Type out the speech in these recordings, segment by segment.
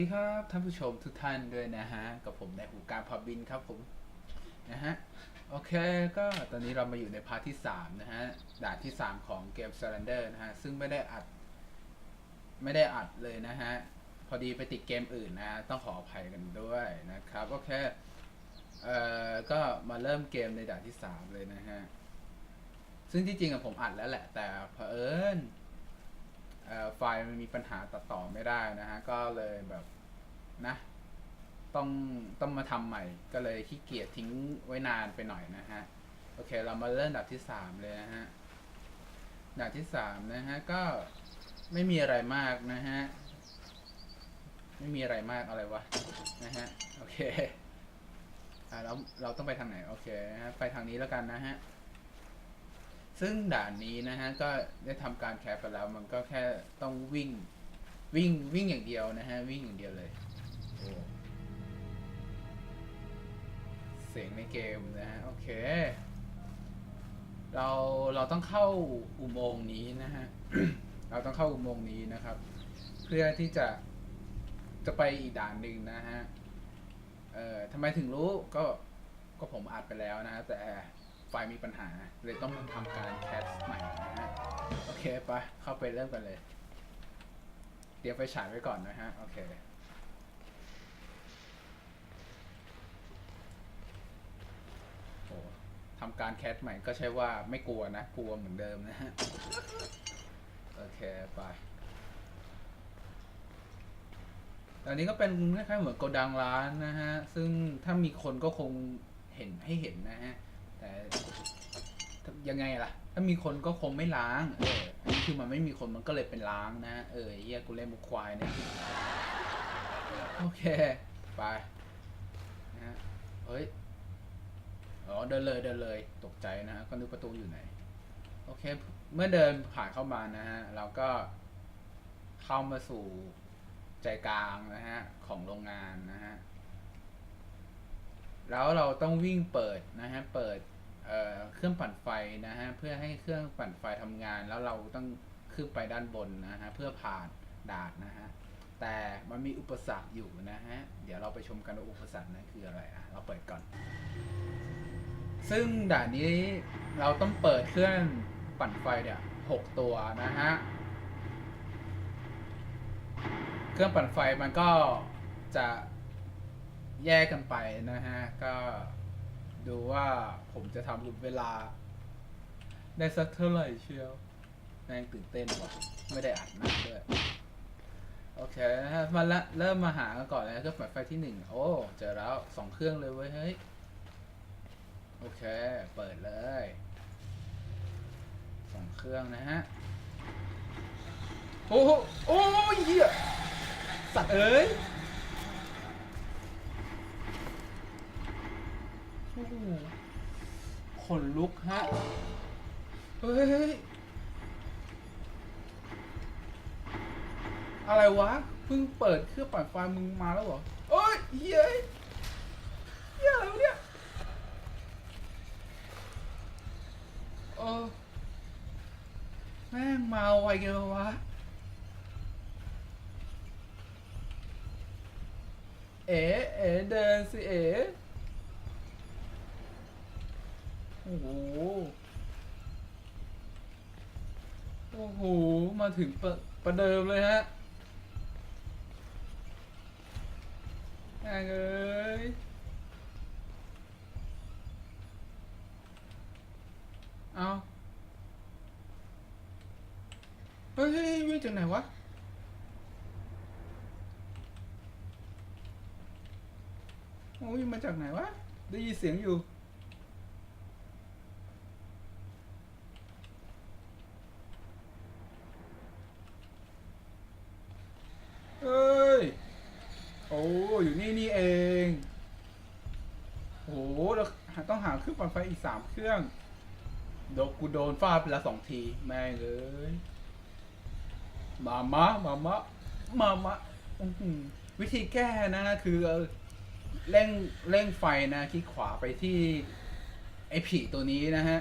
สวัสดีครับท่านผู้ชมทุกท่านด้วยนะฮะ กับผมในหูการพอบินครับผมนะฮะ โอเคก็ตอนนี้เรามาอยู่ในพาร์ทที่ 3 นะฮะ ด่านที่ 3 ของเกม Surrender นะฮะ ซึ่งไม่ได้อัด ไม่ได้อัดเลยนะฮะ พอดีไปติดเกมอื่นนะฮะ ต้องขออภัยกันด้วยนะครับ โอเค เอ่อ ก็มาเริ่มเกมในด่านที่ 3 เลยนะฮะ ซึ่งที่จริงอะผมอัดแล้วแหละ แต่เผอิญเอ่อ ไฟล์มันมีปัญหาตัดต่อไม่ได้นะฮะ ก็เลยแบบนะต้องต้องมาทำใหม่ ก็เลยขี้เกียจทิ้งไว้นานไปหน่อยนะฮะ โอเค เรามาเริ่มดับที่สามเลยนะฮะดับที่สามนะฮะ ก็ไม่มีอะไรมากนะฮะ ไม่มีอะไรมากอะไรวะนะฮะ โอเคอ่าเราเราต้องไปทางไหน โอเคนะฮะ ไปทางนี้แล้วกันนะฮะ ซึ่งด่านนี้นะฮะก็ได้ทำการแคปไปแล้ว มันก็แค่ต้องวิ่งวิ่งวิ่งอย่างเดียวนะฮะ วิ่งอย่างเดียวเลย เสียงในเกมนะฮะ โอเค เราเราต้องเข้าอุโมงค์นี้นะฮะ เราต้องเข้าอุโมงค์นี้นะครับ เพื่อที่จะจะไปอีกด่านหนึ่งนะฮะ เอ่อทำไมถึงรู้ก็ก็ผมอัดไปแล้วนะฮะแต่ ไฟล์มีปัญหา เลยต้องทำการแคสใหม่นะฮะ โอเคไปเข้าไปเริ่มกันเลยเตรียมไฟฉายไว้ก่อนนะฮะ โอเคโอ้ทำการแคสใหม่ก็ใช่ว่าไม่กลัวนะ กลัวเหมือนเดิมนะฮะ โอเคไปอันนี้ก็เป็นคล้ายๆเหมือนโกดังร้านนะฮะ ซึ่งถ้ามีคนก็คงเห็นให้เห็นนะฮะ แต่ยังไงล่ะ ถ้ามีคนก็คงไม่ล้าง เอออันนี้คือมันไม่มีคนมันก็เลยเป็นล้างนะ เออเฮียกูเล่นมุกควายเนี่ยโอเค ไปนะฮะเฮ้ย อ๋อ เดินเลยเดินเลย ตกใจนะฮะก็นึกประตูอยู่ไหน โอเค เมื่อเดินผ่านเข้ามานะฮะ เราก็เข้ามาสู่ใจกลางนะฮะ ของโรงงานนะฮะ แล้วเราต้องวิ่งเปิดนะฮะ เปิด เเครื่องปั่นไฟนะฮะเพื่อให้เครื่องปั่นไฟทำงาน แล้วเราต้องขึ้นไปด้านบนนะฮะเพื่อผ่านด่านนะฮะแต่มันมีอุปสรรคอยู่นะฮะเดี๋ยวเราไปชมกันว่าอุปสรรคนั้นคืออะไรอะเราเปิดก่อน ซึ่งด่านนี้เราต้องเปิดเครื่องปั่นไฟเนี่ยหกตัวนะฮะเครื่องปั่นไฟมันก็จะแยกกันไปนะฮะก็ ดูว่าผมจะทำเวลา ได้สักเท่าไหร่เชียวแม่งตื่นเต้นว่ะไม่ได้อ่านหนักด้วยโอเคนะฮะมาละเริ่มมาหากันก่อนเลยนะเครื่องปั่นไฟที่หนึ่งโอ้ เจอแล้วสองเครื่องเลยเว้ยเฮ้ย โอเค เปิดเลยสองเครื่องนะฮะ โอ้โหโอ้ยเหี้ยสัตว์เอ้ย อ้โหขนลุกฮะ เฮ้ย อะไรวะ เพิ่งเปิดเครื่องปั่นไฟมึงมาแล้วเหรอเอ้ยเฮ้ยเฮ้ยอะไรวะเนี่ยเออแม่งมาไวเกินวะ เอ๋เอ๋เดินสิเอ๋โอ้โห โอ้โห มาถึงประประเดิมเลยฮะแม่งเอ้ยเอาเฮ้ยเฮ้ยวิ่งจากไหนวะโอ้ยมาจากไหนวะ ได้ยินเสียงอยู่ เฮ้ย โอ้ อยู่นี่นี่เอง โอ้โหเราต้องหา เครื่องปั่นไฟอีกสามเครื่อง โดนกูโดนฟาดไปล้วสองทีแม่งเลยมามะมามะมามะวิธีแก้นะคือเร่งเร่งไฟนะคลิกขวาไปที่ ไอผีตัวนี้นะฮะ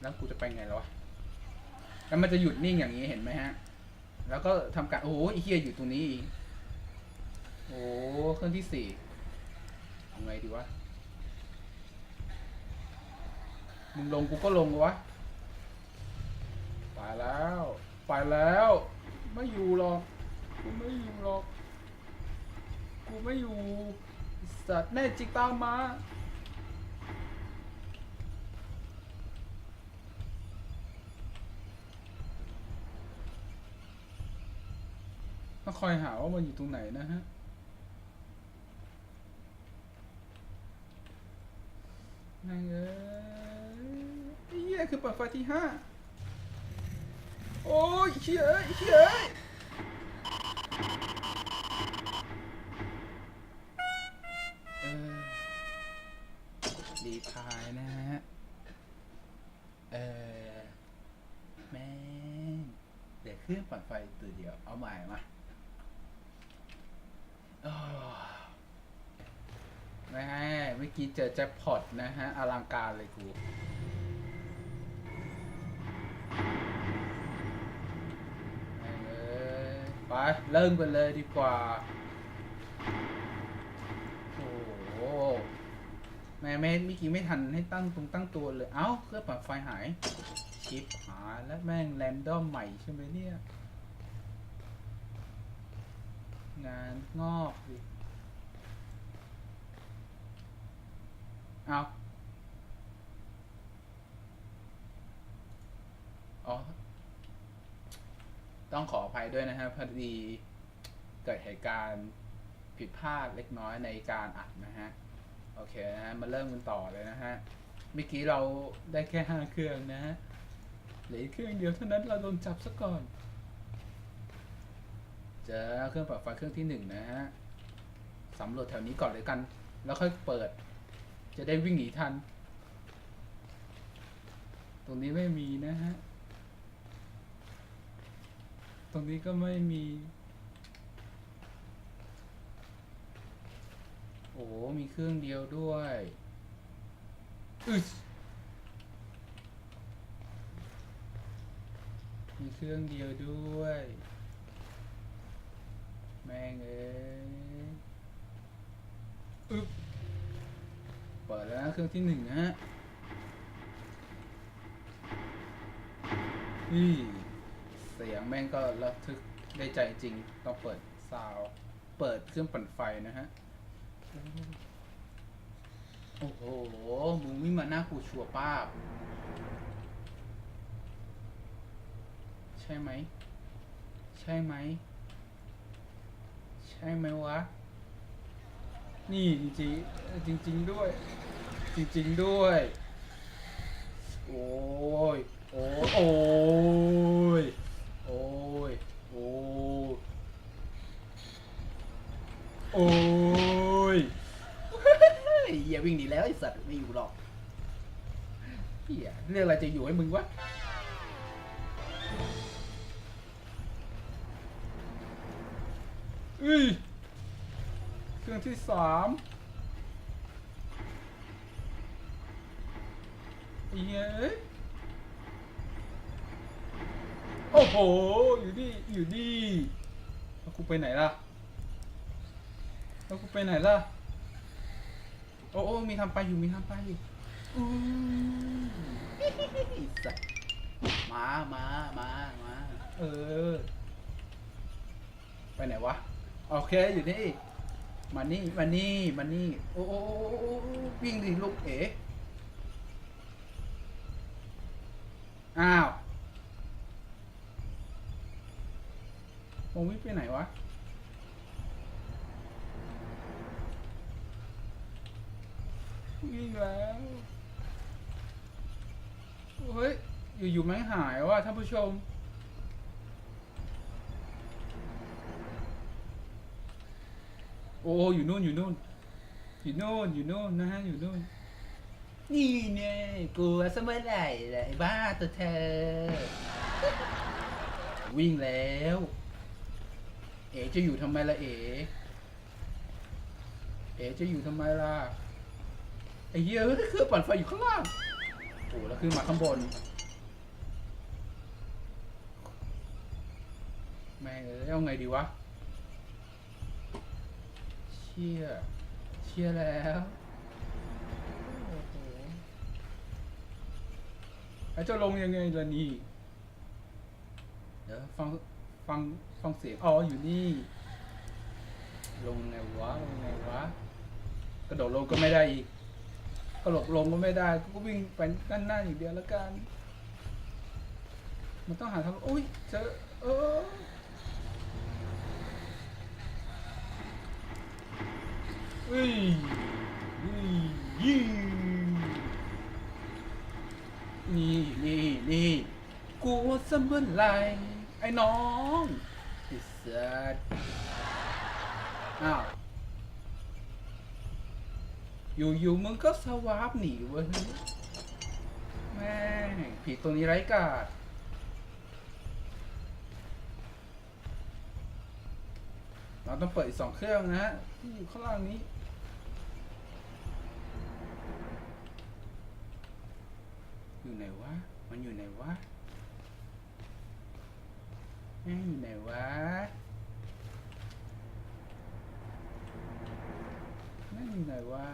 แล้วกูจะไปไงแล้ววะแล้วมันจะหยุดนิ่งอย่างนี้เห็นไหมฮะ แล้วก็ทำการโอ้โหไอเฮียอยู่ตรงนี้อีกโอ้เครื่องที่สี่เอาไงดีวะ มึงลงกูก็ลงวะไปแล้ว ไปแล้ว ไม่อยู่หรอก กูไม่อยู่หรอก กูไม่อยู่สัตว์แน่จริงตามมาก็คอยหาว่ามันอยู่ตรงไหนนะฮะนั่งเอ้ ยคือเปิดไฟที่ห้าโอ้ยเชี่ยเอ้ยเชี่ยเอ้ยเออรีพายนะฮะ เออ แม่งเดี๋ยวเครื่องปั่นไฟตัวเดียว เอาใหม่มาแม่เมื่อกี้เจอแจ็คพอตนะฮะ อลังการเลยกู แม่งเอ้ยไป เริ่มกันเลยดีกว่า โอ้โหแม่แม่เมื่อกี้ไม่ทันให้ตั้งตรงตั้งตัวเลย เอ้าเครื่องปั่นไฟหาย ชิปหายแล้วแม่งแรนดอมใหม่ใช่ไหมเนี่ย งานงอกดิเอาอ๋อ ต้องขออภัยด้วยนะฮะพอดีเกิดเหตุการณ์ผิดพลาดเล็กน้อยในการอัดนะฮะ โอเคนะฮะมาเริ่มกันต่อเลยนะฮะ เมื่อกี้เราได้แค่ห้าเครื่องนะฮะเหลือเครื่องเดียวเท่านั้นเราโดนจับซะก่อน เจอเครื่องปรับไฟเครื่องที่หนึ่งนะฮะสำรวจแถวนี้ก่อนเลยกัน แล้วค่อยเปิด จะได้วิ่งหนีทัน ตรงนี้ไม่มีนะฮะ ตรงนี้ก็ไม่มี โอ้โหมีเครื่องเดียวด้วยอึชมีเครื่องเดียวด้วย แม่งเอ้ยอึ๊บเปิดแล้วเครื่องที่หนึ่งนะฮะนี่ สียงแม่งก็ระทึกได้ใจจริง ต้องเปิดซาวเปิดเครื่องปั่นไฟนะฮะ โอ้โห มึงไม่มาหน้ากูชัวป้าบ ใช่ไหม ใช่ไหม ใช่ไหมวะ นี่จริงๆจริงด้วย จริง ๆ ด้วย โอ้ย โอ้ยโอ้ย โอ้ย โอ้ย โอ้ยเฮียวิ่งหนีแล้วไอสัตว์ไม่อยู่หรอกเฮียเรื่องอะไรจะอยู่ให้มึงวะอุ้ยเครื่องที่สามไอ้เหี้ยเอ้ยโอ้โห อยู่นี่อยู่นี่แล้วกูไปไหนล่ะ แล้วกูไปไหนล่ะ โอ้โอ้มีทำไปอยู่ มีทำไปอยู่อู้ไอ้สัสมา มา มา มา เออ ไปไหนวะ โอเค อยู่นี่ มานี่ มานี่ มานี่ โอ้โอ้โอ้โอ้โอ้วิ่งดิลูกเอ๋อ้าวมงวิ่งไปไหนวะ วิ่งแล้วเฮ้ย อยู่ๆแม่งหายว่ะท่านผู้ชม โอ้อยู่นู่นอยู่นู่นอยู่นู่นอยู่นู่นนะฮะอยู่นู่นนี่เนี่ยกลัวซะเมื่อไหร่ล่ะบ้าตัวเธอ วิ่งแล้ว เอ๋จะอยู่ทำไมล่ะเอ๋เอ๋จะอยู่ทำไมล่ะ ไอ้เหี้ยเอ้ยเครื่องปั่นไฟอยู่ข้างล่างโอ้แล้วขึ้นมาข้างบน แม่งเอ้ยเอาไงดีวะ เชี่ย เชี่ยแล้วโอ้โหไอ้เจ้าลงยังไงล่ะนี่ เดี๋ยวฟัง ฟัง ฟังเสียง อ๋อ อยู่นี่ ลงไงวะ ลงไงวะ กระโดดลงก็ไม่ได้อีก กระโดดลงก็ไม่ได้ก็วิ่งไปด้านหน้าอย่างเดียวแล้วกันมันต้องหาทางอุ้ยเจอเออเอ้ยเอ้ยยี่นี่นี่นี่กลัวเสมอไหรไอ้น้องไอ้สัสอ้าว อยู่อยู่มึงก็สวาปหนีเว้ยแม่ผีตัวนี้ไร้กาดเราต้องเปิดอีกสองเครื่องนะฮะที่อยู่ข้างล่างนี้ อยู่ไหนวะ มันอยู่ไหนวะแม่อยู่ไหนวะ แม่งอยู่ ไหนวะ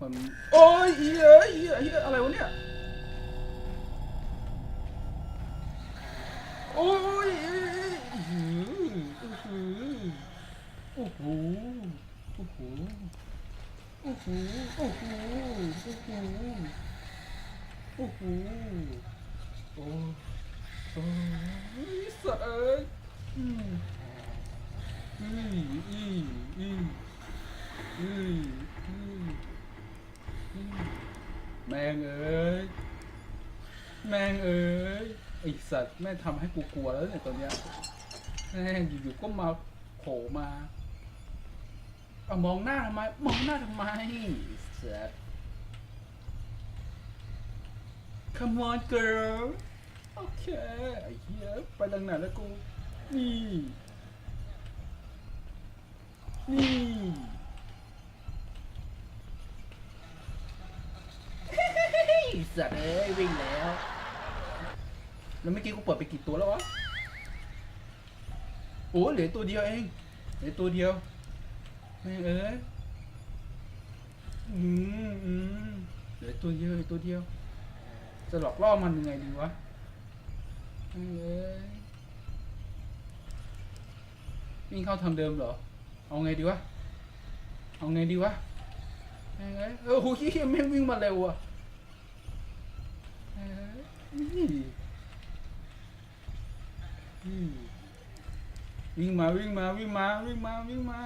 มันโอ้ยเหี้ยเหี้ยเหี้ยอะไรวะเนี่ยโอ้ยอื้อหืออื้อหือโอ้โหโอ้โหโอ้โหโอ้โหโอ้โหโอ้โหโอ้โอ้ยสัตว์เอ้ย อืมอืมอืมอืมอืมอืมแม่งเอ้ย แม่งเอ้ยไอสัตว์แม่งทำให้กูกลัวแล้วเนี่ยตอนเนี้ยแม่งอยู่ๆก็มาโผล่มาเอามองหน้าทำไม มองหน้าทำไมเสือ Come on girl โอเคไอ้เหี้ยไปทางไหนแล้วกูนี่ นี่สัตว์เอ้ยวิ่งแล้ว แล้วเมื่อกี้กูเปิดไปกี่ตัวแล้ววะ โอ้เหลือตัวเดียวเอง เหลือตัวเดียวแม่เอ้ยอืมอืมเหลือตัวเดียวเหลือตัวเดียว จะหลอกล่อมันยังไงดีวะแม่เอ้ยวิ่งเข้าทางเดิมเหรอ เอาไงดีวะ เอาไงดีวะแม่งเอ้ยเออโหเหี้ยแม่งวิ่งมาเร็วอะวิ่งมาวิ่งมาวิ่งมาวิ่งมาวิ่งมา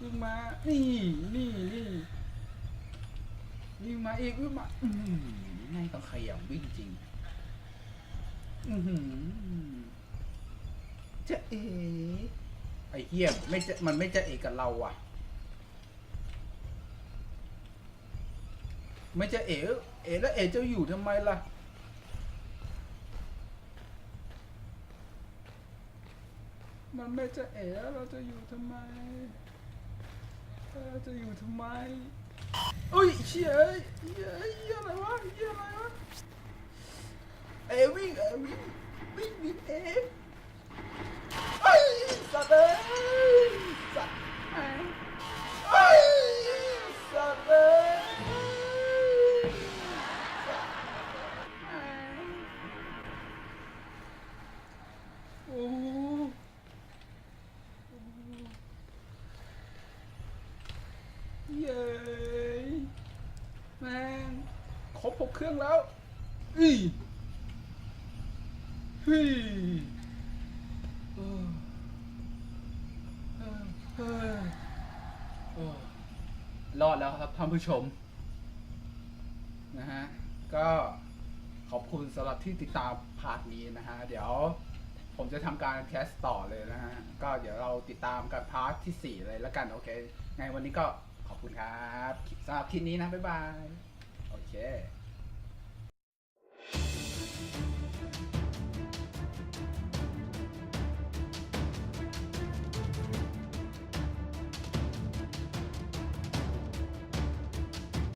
วิ่งมา นี่นี่นี่วิ่งมาอีกวิ่งมาอืมแม่งต้องขยันวิ่งจริง อือหือจะเอ ไอ้เหี้ยไม่จะมันไม่จะเอกกับเราอะ ไม่จะเอ๋เอ๋แล้วเอ๋จะอยู่ทำไมล่ะมันไม่จะเอ๋แล้วเราจะอยู่ทำไมเราจะอยู่ทำไมเอ้ยเชี่ยเอ้ยเหี้ยเอ้ยเหี้ยอะไรวะเหี้ยอะไรวะเอ๋วิ่งเอ๋วิ่งวิ่งวิ่งเอ๋ สั ผู้ชมนะฮะก็ขอบคุณสำหรับที่ติดตามพาร์ทนี้นะฮะเดี๋ยวผมจะทำการแคสต่อเลยนะฮะก็เดี๋ยวเราติดตามกันพาร์ทที่ 4 เลยแล้วกันโอเคไงวันนี้ก็ขอบคุณครับสำหรับคลิปนี้นะบ๊ายบายโอเค